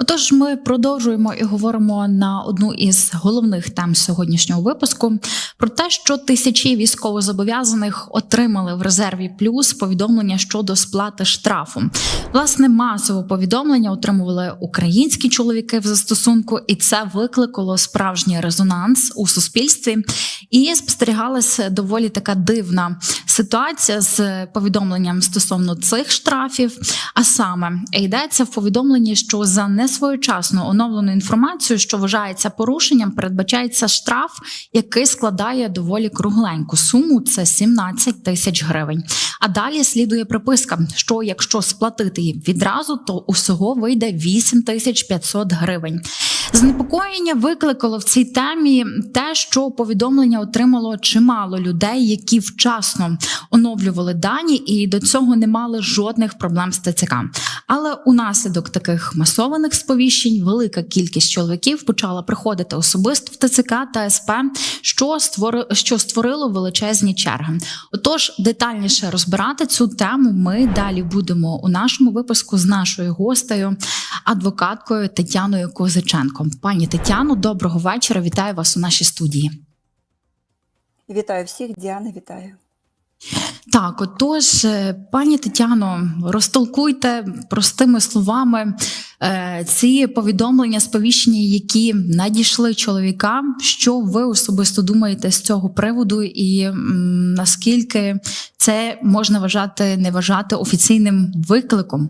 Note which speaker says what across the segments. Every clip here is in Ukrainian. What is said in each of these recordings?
Speaker 1: Отож, ми продовжуємо і говоримо на одну із головних тем сьогоднішнього випуску про те, що тисячі військовозобов'язаних отримали в резерві плюс повідомлення щодо сплати штрафу. Власне, масово повідомлення отримували українські чоловіки в застосунку, і це викликало справжній резонанс у суспільстві. І спостерігалася доволі така дивна ситуація з повідомленням стосовно цих штрафів. А саме йдеться в повідомленні, що за несвоєчасно оновлену інформацію, що вважається порушенням, передбачається штраф, який складає доволі кругленьку суму. Це 17 тисяч гривень. А далі слідує приписка, що якщо сплатити її відразу, то усього вийде 8 тисяч 500 гривень. Занепокоєння викликало в цій темі те, що повідомлення отримало чимало людей, які вчасно оновлювали дані і до цього не мали жодних проблем з ТЦК. Але унаслідок таких масованих сповіщень велика кількість чоловіків почала приходити особисто в ТЦК та СП, що створи, що створило величезні черги. Отож, детальніше розбирати цю тему ми далі будемо у нашому випуску з нашою гостею, адвокаткою Тетяною Козиченко. Пані Тетяно, доброго вечора. Вітаю вас у нашій студії.
Speaker 2: Вітаю всіх, Діана, вітаю.
Speaker 1: Так, отож, е, пані Тетяно, розтолкуйте простими словами е, ці повідомлення, сповіщення, які надійшли чоловікам. Що ви особисто думаєте з цього приводу, і м, наскільки це можна вважати, не вважати офіційним викликом?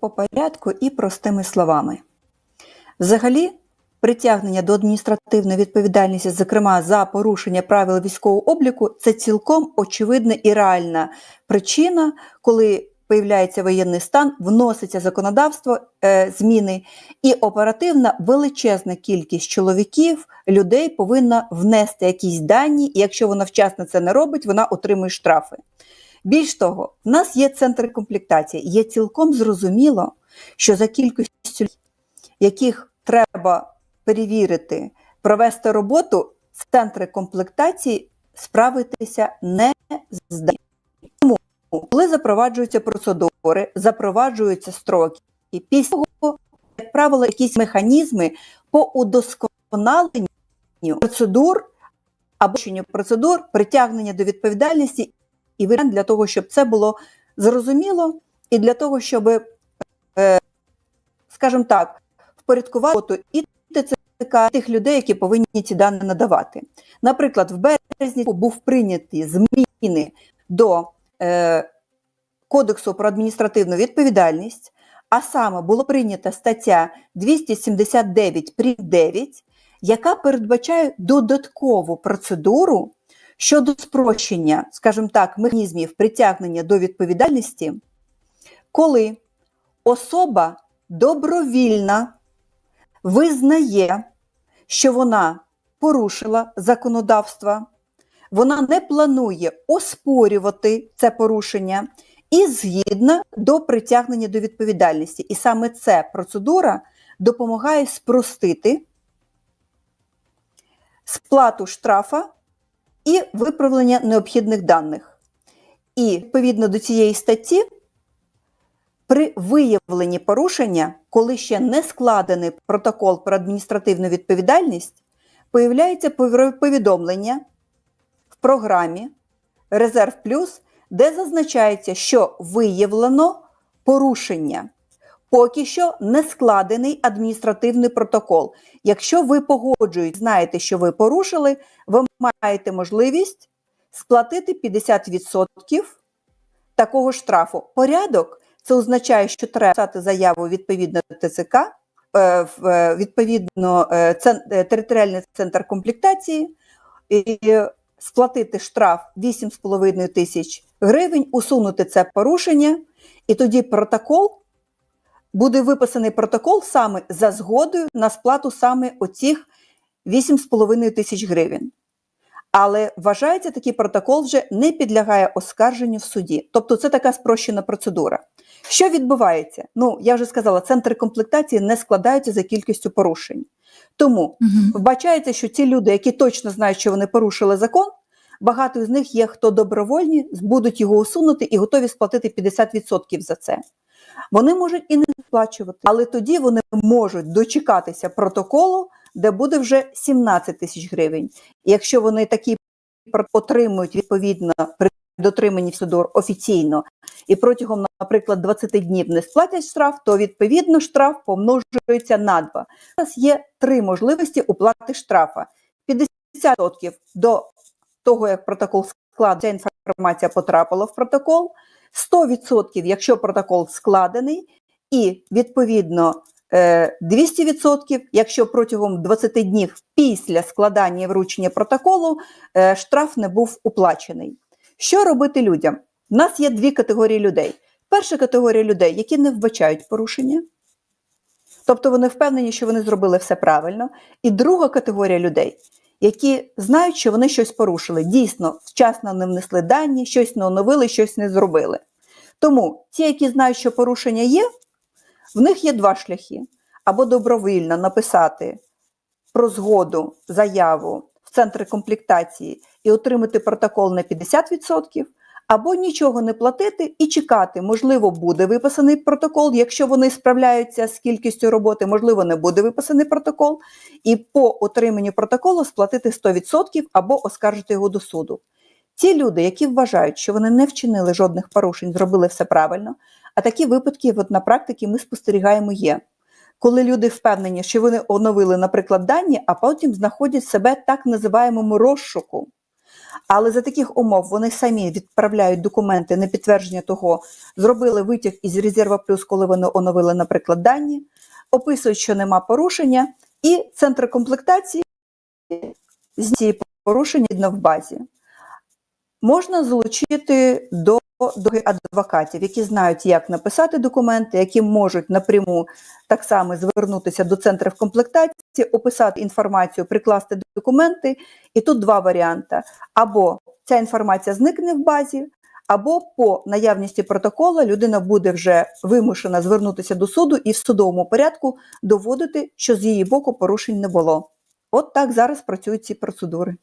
Speaker 2: По порядку і простими словами. Взагалі, притягнення до адміністративної відповідальності, зокрема за порушення правил військового обліку, це цілком очевидна і реальна причина, коли появляється воєнний стан, вноситься законодавство, е, зміни, і оперативна величезна кількість чоловіків, людей повинна внести якісь дані, і якщо вона вчасно це не робить, вона отримує штрафи. Більш того, в нас є центри комплектації. Є цілком зрозуміло, що за кількістю, яких треба перевірити, провести роботу, в центри комплектації справитися не здають. Тому, коли запроваджуються процедури, запроваджуються строки, і після того, як правило, якісь механізми по удосконаленню процедур або процедур притягнення до відповідальності і варіант для того, щоб це було зрозуміло, і для того, щоб, е, скажімо так, впорядкувати роботу і ТЦК тих людей, які повинні ці дані надавати. Наприклад, в березні був прийняті зміни до е, Кодексу про адміністративну відповідальність, а саме було прийнята стаття 279 прим. 9, яка передбачає додаткову процедуру щодо спрощення, скажімо так, механізмів притягнення до відповідальності, коли особа добровільно визнає, що вона порушила законодавство, вона не планує оспорювати це порушення і згідна до притягнення до відповідальності. І саме ця процедура допомагає спростити сплату штрафа і виправлення необхідних даних. І відповідно до цієї статті, при виявленні порушення, коли ще не складений протокол про адміністративну відповідальність, появляється повідомлення в програмі Резерв Плюс, де зазначається, що виявлено порушення. Поки що не складений адміністративний протокол. Якщо ви погоджуєте, знаєте, що ви порушили, ви маєте можливість сплатити 50% такого штрафу. Порядок це означає, що треба писати заяву відповідно до ТЦК, е, е, відповідно е, територіальний центр комплектації, і сплатити штраф 8,5 тисяч гривень, усунути це порушення, і тоді протокол. Буде виписаний протокол саме за згодою на сплату саме оцих 8,5 тисяч гривень. Але вважається, такий протокол вже не підлягає оскарженню в суді. Тобто це така спрощена процедура. Що відбувається? Ну, я вже сказала, центри комплектації не складаються за кількістю порушень. Тому
Speaker 1: Угу.
Speaker 2: вбачається, що ці люди, які точно знають, що вони порушили закон, багато з них є, хто добровольні, будуть його усунути і готові сплатити 50% за це. Вони можуть і не сплачувати, але тоді вони можуть дочекатися протоколу, де буде вже 17 тисяч гривень. І якщо вони такі отримують відповідно при дотриманні судор офіційно і протягом, наприклад, 20 днів не сплатять штраф, то відповідно штраф помножується на 2. Зараз є три можливості уплати штрафа: 50% до того, як протокол складений, ця інформація потрапила в протокол, 100%, якщо протокол складений, і відповідно е, 200%, якщо протягом 20 днів після складання і вручення протоколу е, штраф не був уплачений. Що робити людям? У нас є дві категорії людей. Перша категорія людей, які не вбачають порушення, тобто вони впевнені, що вони зробили все правильно. І друга категорія людей, які знають, що вони щось порушили. Дійсно, вчасно не внесли дані, щось не оновили, щось не зробили. Тому ті, які знають, що порушення є, в них є два шляхи: або добровільно написати про згоду заяву в центри комплектації і отримати протокол на 50%, або нічого не платити і чекати. Можливо, буде виписаний протокол, якщо вони справляються з кількістю роботи, можливо, не буде виписаний протокол, і по отриманню протоколу сплатити 100% або оскаржити його до суду. Ті люди, які вважають, що вони не вчинили жодних порушень, зробили все правильно. А такі випадки, от на практиці, ми спостерігаємо є. Коли люди впевнені, що вони оновили, наприклад, дані, а потім знаходять себе так називаємому розшуку. Але за таких умов вони самі відправляють документи на підтвердження того, зробили витяг із резерва плюс, коли вони оновили, наприклад, дані, описують, що нема порушення, і центри комплектації з ці порушення в базі. Можна залучити до, адвокатів, які знають, як написати документи, які можуть напряму так само звернутися до центрів комплектації, описати інформацію, прикласти документи. І тут два варіанти: або ця інформація зникне в базі, або по наявності протокола людина буде вже вимушена звернутися до суду і в судовому порядку доводити, що з її боку порушень не було. От так зараз працюють ці процедури.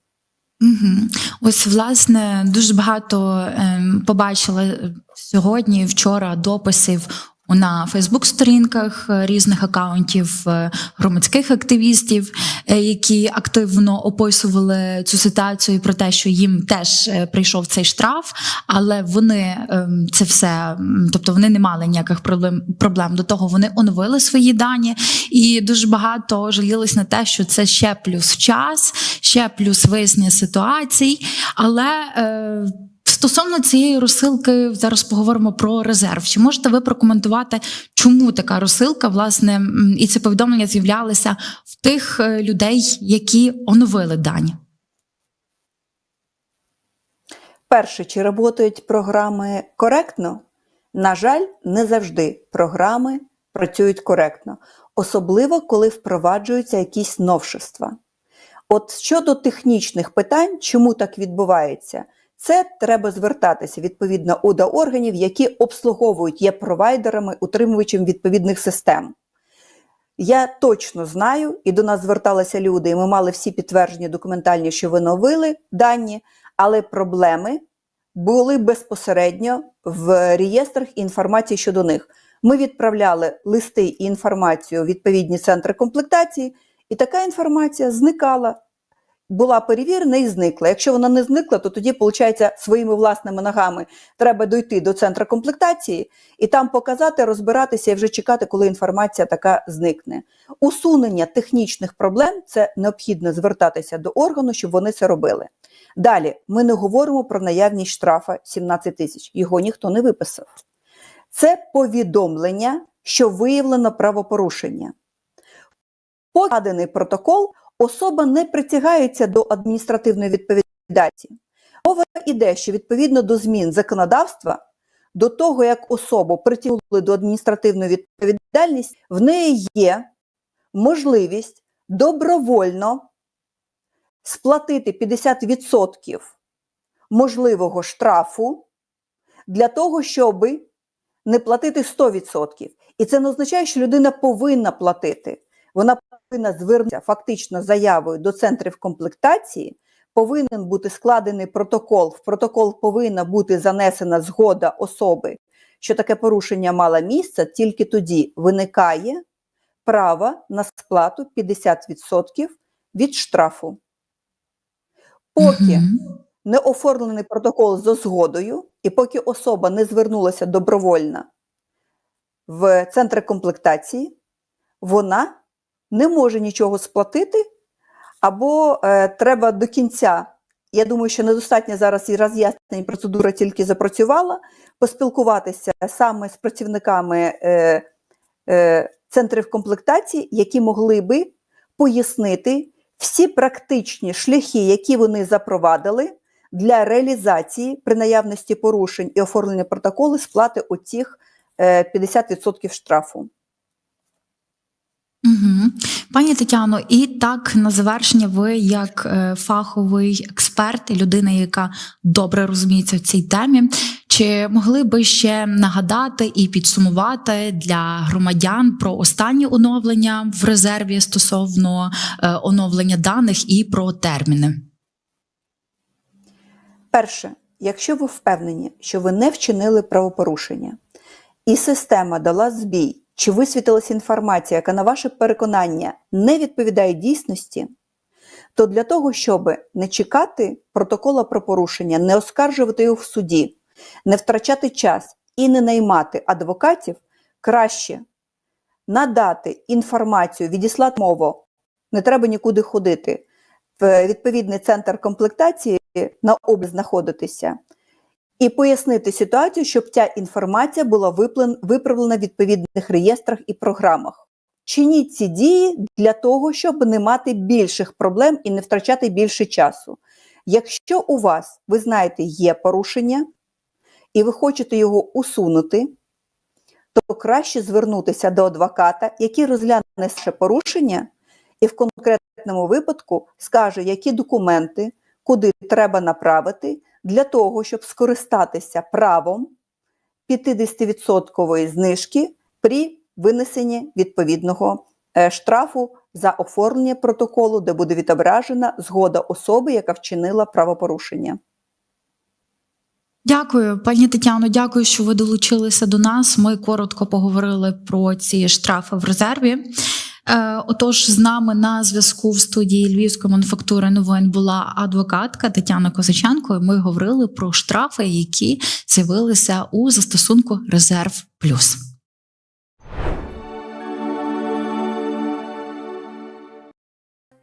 Speaker 1: Угу. Ось, власне, дуже багато ем, побачила сьогодні, вчора дописів на Фейсбук-сторінках е, різних акаунтів е, громадських активістів, е, які активно описували цю ситуацію про те, що їм теж прийшов цей штраф, але вони ем, це все, тобто вони не мали ніяких проблем проблем. До того вони оновили свої дані, і дуже багато жалілись на те, що це ще плюс час, ще плюс вияснення ситуацій. Але стосовно цієї розсилки, зараз поговоримо про резерв. Чи можете ви прокоментувати, чому така розсилка, власне, і це повідомлення з'являлися в тих е, людей, які оновили дані?
Speaker 2: Перше, чи працюють програми коректно? На жаль, не завжди програми працюють коректно, особливо коли впроваджуються якісь новшества. От щодо технічних питань, чому так відбувається, це треба звертатися відповідно у до органів, які обслуговують є провайдерами, утримувачем відповідних систем. Я точно знаю, і до нас зверталися люди, і ми мали всі підтвердження документальні, що ви новили дані, але проблеми були безпосередньо в реєстрах інформації щодо них. Ми відправляли листи і інформацію у відповідні центри комплектації, і така інформація зникала, була перевірена і зникла. Якщо вона не зникла, то тоді, виходить, своїми власними ногами треба дойти до центру комплектації і там показати, розбиратися і вже чекати, коли інформація така зникне. Усунення технічних проблем це необхідно звертатися до органу, щоб вони це робили. Далі ми не говоримо про наявність штрафа 17 тисяч. Його ніхто не виписав. Це повідомлення, що виявлено правопорушення. Поданий протокол особа не притягається до адміністративної відповідальності. Мова йде, що відповідно до змін законодавства, до того як особу притягнули до адміністративної відповідальності, в неї є можливість добровольно сплатити 50% можливого штрафу для того, щоб не платити 100%. І це не означає, що людина повинна платити. Вона повинна звернутися фактично заявою до центрів комплектації, повинен бути складений протокол. В протокол повинна бути занесена згода особи, що таке порушення мало місце, тільки тоді виникає право на сплату 50% від штрафу. Поки не оформлений протокол за згодою, і поки особа не звернулася добровольно в центри комплектації, вона не може нічого сплатити, або е, треба до кінця. Я думаю, що недостатньо зараз і роз'яснень процедура тільки запрацювала, поспілкуватися саме з працівниками е, е, центрів комплектації, які могли би пояснити всі практичні шляхи, які вони запровадили для реалізації при наявності порушень і оформлення протоколу сплати оцих е, 50% штрафу.
Speaker 1: Угу. Пані Тетяно, і так на завершення, ви як е, фаховий експерт, і людина, яка добре розуміється в цій темі, чи могли би ще нагадати і підсумувати для громадян про останні оновлення в резерві стосовно е, оновлення даних і про терміни?
Speaker 2: Перше, якщо ви впевнені, що ви не вчинили правопорушення, і система дала збій, чи висвітилася інформація, яка на ваше переконання не відповідає дійсності, то для того, щоб не чекати протокола про порушення, не оскаржувати його в суді, не втрачати час і не наймати адвокатів, краще надати інформацію, відіслати мову, не треба нікуди ходити. В відповідний центр комплектації на область знаходитися, і пояснити ситуацію, щоб ця інформація була виправлена в відповідних реєстрах і програмах. Чиніть ці дії для того, щоб не мати більших проблем і не втрачати більше часу. Якщо у вас, ви знаєте, є порушення, і ви хочете його усунути, то краще звернутися до адвоката, який розгляне це порушення, і в конкретному випадку скаже, які документи, куди треба направити для того, щоб скористатися правом 50% знижки при винесенні відповідного е, штрафу за оформлення протоколу, де буде відображена згода особи, яка вчинила правопорушення.
Speaker 1: Дякую, пані Тетяно. Дякую, що ви долучилися до нас. Ми коротко поговорили про ці штрафи в резерві. Е, Отож, з нами на зв'язку в студії Львівської мануфактури новин була адвокатка Тетяна Козаченко. і Ми говорили про штрафи, які з'явилися у застосунку Резерв Плюс.